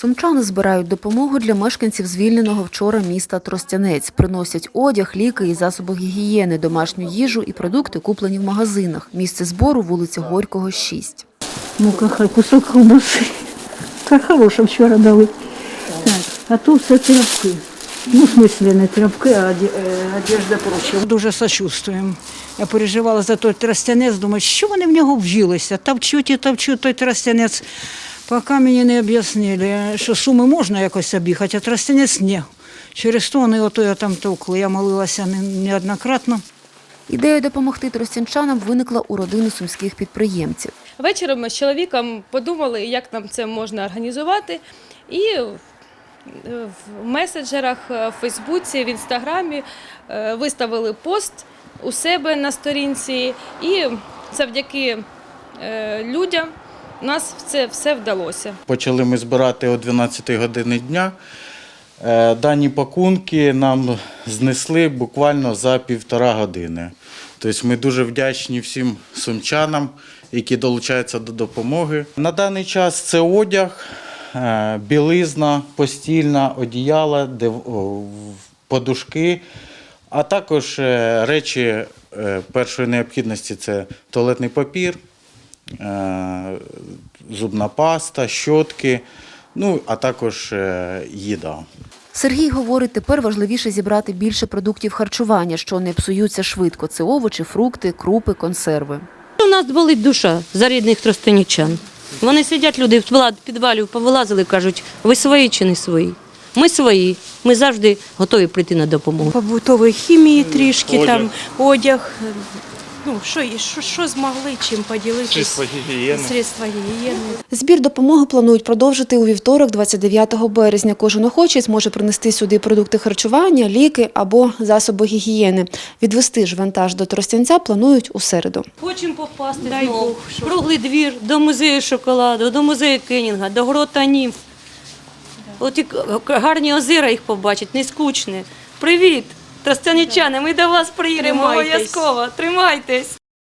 Сумчани збирають допомогу для мешканців звільненого вчора міста Тростянець. Приносять одяг, ліки і засоби гігієни, домашню їжу і продукти, куплені в магазинах. Місце збору вулиця Горького, 6. Ну-ка, кусок ковбаси. Та хороша вчора дали. Так, а тут все тряпки. Ну, в смысле, не тряпки, а е, одежда проча. Дуже сочувствуємо. Я переживала за той тростянець, думаю, що вони в нього вжилися. Тавчуть і тавчуть той тростянець. Поки мені не об'яснили, що суми можна якось об'їхати, а тростянець ні. Через то вони ото я там товкли. Я молилася неоднократно. Ідея допомогти тростянчанам виникла у родини сумських підприємців. Вечором ми з чоловіком подумали, як нам це можна організувати. І е, в меседжерах, е, в Фейсбуці, в Інстаграмі е, виставили пост у себе на сторінці, і завдяки людям у нас це все вдалося. Почали ми збирати о 12 годині дня. Е, Дані пакунки нам знесли буквально за півтора години. Тобто ми дуже вдячні всім сумчанам, які долучаються до допомоги. На даний час це одяг, е, білизна, постільна, одіяла, подушки, а також е, речі першої необхідності це туалетний папір, зубна паста, щотки, ну а також е, їда. Сергій говорить, тепер важливіше зібрати більше продуктів харчування, що не псуються швидко. Це овочі, фрукти, крупи, консерви. У нас болить душа за рідних тростянічан. Вони сидять, люди в підвалів повилазили, кажуть, ви свої чи не свої? Ми свої. Ми завжди готові прийти на допомогу. побутової хімії трішки, Одяг. там одяг. Ну, що, і- що, що змогли, чим поділитися. Средства гігієни. Средства гігієни. Збір допомоги планують продовжити у вівторок, 29 березня. Кожен охочий зможе принести сюди продукти харчування, ліки або засоби гігієни. Відвести ж вантаж до Тростянця планують у середу. Хочемо попасти Дай знову Бог, в круглий двір до музею шоколаду, до музею Кенінга, до грота німф. От і гарні озера їх побачить, не скучне. Привіт, тростянічани, ми до вас приїдемо обов'язково. Тримайтесь.